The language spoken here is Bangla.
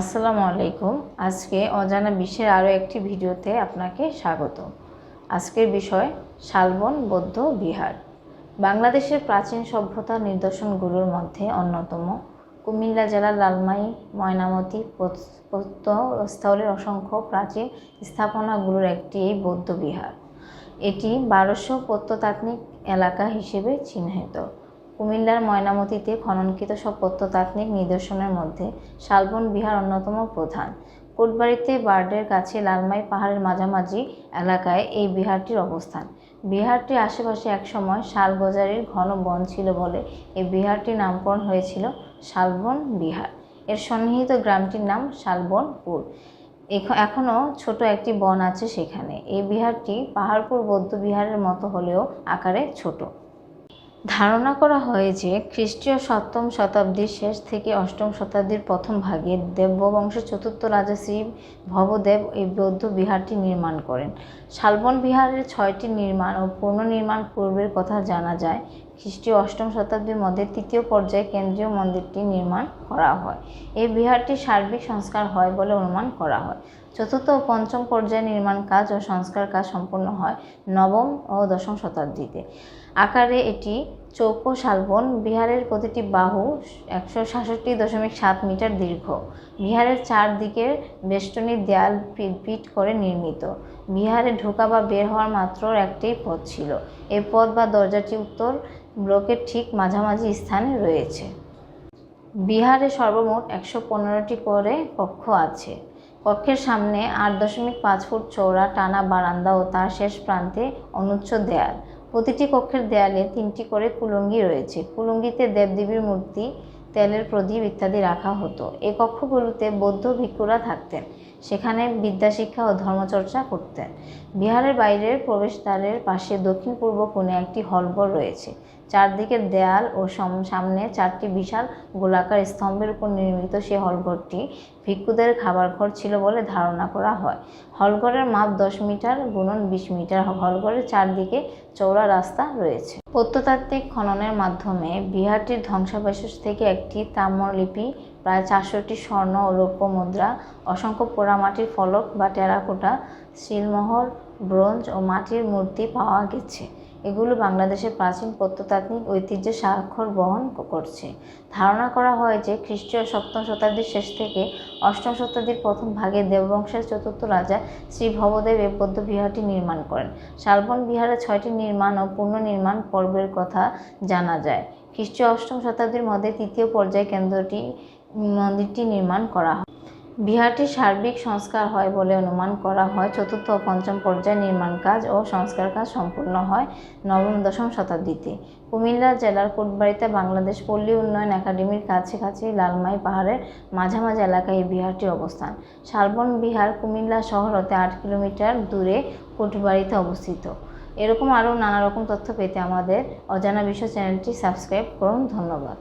আসসালামু আলাইকুম। আজকে অজানা বিশ্বের আরও একটি ভিডিওতে আপনাকে স্বাগত। আজকের বিষয়, শালবন বৌদ্ধ বিহার। বাংলাদেশের প্রাচীন সভ্যতার নিদর্শনগুলোর মধ্যে অন্যতম। কুমিল্লা জেলার লালমাই, ময়নামতি স্থলের অসংখ্য প্রাচীন স্থাপনাগুলোর একটি এই বৌদ্ধ বিহার। এটি বারোশো প্রত্নতাত্ত্বিক এলাকা হিসেবে চিহ্নিত। কুমিল্লার ময়নামতিতে খননকৃত সব প্রত্নতাত্ত্বিক নিদর্শনের মধ্যে শালবন বিহার অন্যতম প্রধান। কোটবাড়িতে বার্ডের কাছে লালমাই পাহাড়ের মাঝামাঝি এলাকায় এই বিহারটির অবস্থান। বিহারটির আশেপাশে একসময় শালগজারির ঘন বন ছিল বলে এই বিহারটির নামকরণ হয়েছিল শালবন বিহার। এর সন্নিহিত গ্রামটির নাম শালবনপুর। এখ- এখনও ছোট একটি বন আছে সেখানে। এই বিহারটি পাহাড়পুর বৌদ্ধ বিহারের মতো হলেও আকারে ছোট। ধারণা করা হয় যে খ্রিস্টীয় সপ্তম শতাব্দীর শেষ থেকে অষ্টম শতাব্দীর প্রথম ভাগে দেববংশের চতুর্থ রাজা শ্রী ভবদেব এই বৌদ্ধ বিহারটি নির্মাণ করেন। শালবন বিহারের ছয়টি নির্মাণ ও পুনর্নির্মাণ পূর্বের কথা জানা যায়। খ্রিস্টীয় অষ্টম শতাব্দীর মধ্যে তৃতীয় পর্যায়ে কেন্দ্রীয় মন্দিরটি নির্মাণ করা হয়। এই বিহারটির সার্বিক সংস্কার হয় বলে অনুমান করা হয়। চতুর্থ ও পঞ্চম পর্যায়ে নির্মাণ কাজ ও সংস্কার কাজ সম্পন্ন হয় নবম ও দশম শতাব্দীতে। আকারে এটি চৌকো শালবন, বিহারের প্রতিটি বাহু একশো সাতষট্টি দশমিক সাত মিটার দীর্ঘ। বিহারের চারদিকের বেষ্টনী দেয়াল পিট করে নির্মিত। বিহারে ঢোকা বা বের হওয়ার মাত্র একটাই পথ ছিল। এ পথ বা দরজাটি উত্তর ব্লকের ঠিক মাঝামাঝি স্থানে রয়েছে। বিহারে সর্বমোট একশো পনেরোটি করে কক্ষ আছে। কক্ষের সামনে আট দশমিক পাঁচ ফুট চওড়া টানা বারান্দা ও তার শেষ প্রান্তে অনুচ্ছ দেয়াল। প্রতিটি কক্ষের দেয়ালে তিনটি করে কুলুঙ্গি রয়েছে। কুলুঙ্গিতে দেবদেবীর মূর্তি, তেলের প্রদীপ ইত্যাদি রাখা হতো। এ কক্ষগুলোতে বৌদ্ধ ভিক্ষুরা থাকতেন। সেখানে বিদ্যাশিক্ষা ও ধর্মচর্চা করতেন। বিহারের বাইরের প্রবেশদ্বারের পাশে দক্ষিণ পূর্ব কোণে একটি হলঘর রয়েছে। চারদিকের দেয়াল ও সম- সামনে চারটি বিশাল গোলাকার স্তম্ভের উপর নির্মিত সেই হলঘরটি ভিক্ষুদের খাবার ঘর ছিল বলে ধারণা করা হয়। হলঘরের মাপ দশ মিটার গুণন বিশ মিটার। হলঘরের চারদিকে চওড়া রাস্তা রয়েছে। প্রত্নতাত্ত্বিক খননের মাধ্যমে বিহারটির ধ্বংসাবশেষ থেকে একটি তাম্রলিপি প্রায় চারশোটি স্বর্ণ ও রৌপ্য মুদ্রা, অসংখ্য পোড়ামাটির ফলক বা টেরাকোটা, শিলমোহর, ব্রোঞ্জ ও মাটির মূর্তি পাওয়া গেছে। এগুলো বাংলাদেশের প্রাচীন প্রত্নতাত্ত্বিক ঐতিহ্যের স্বাক্ষর বহন করছে। ধারণা করা হয় যে খ্রিস্টীয় সপ্তম শতাব্দীর শেষ থেকে অষ্টম শতাব্দীর প্রথম ভাগে দেববংশের চতুর্থ রাজা শ্রী ভবদেব এই বৌদ্ধ বিহারটি নির্মাণ করেন। শালবন বিহারে ছয়টি নির্মাণ ও পুনর্নির্মাণ পর্বের কথা জানা যায়। খ্রিস্টীয় অষ্টম শতাব্দীর মধ্যে তৃতীয় পর্যায়ে কেন্দ্রটি মন্দিরটি নির্মাণ করা হয়। বিহারটির সার্বিক সংস্কার হয় বলে অনুমান করা হয়। চতুর্থ ও পঞ্চম পর্যায়ে নির্মাণ কাজ ও সংস্কার কাজ সম্পূর্ণ হয় নবম দশম শতাব্দীতে। কুমিল্লা জেলার কোটবাড়িতে বাংলাদেশ পল্লী উন্নয়ন একাডেমির কাছে কাছে লালমাই পাহাড়ের মাঝামাঝি এলাকায় এই বিহারটির অবস্থান। শালবন বিহার কুমিল্লা শহর হতে আট কিলোমিটার দূরে কোটবাড়িতে অবস্থিত। এরকম আরও নানা রকম তথ্য পেতে আমাদের অজানা বিশ্ব চ্যানেলটি সাবস্ক্রাইব করুন। ধন্যবাদ।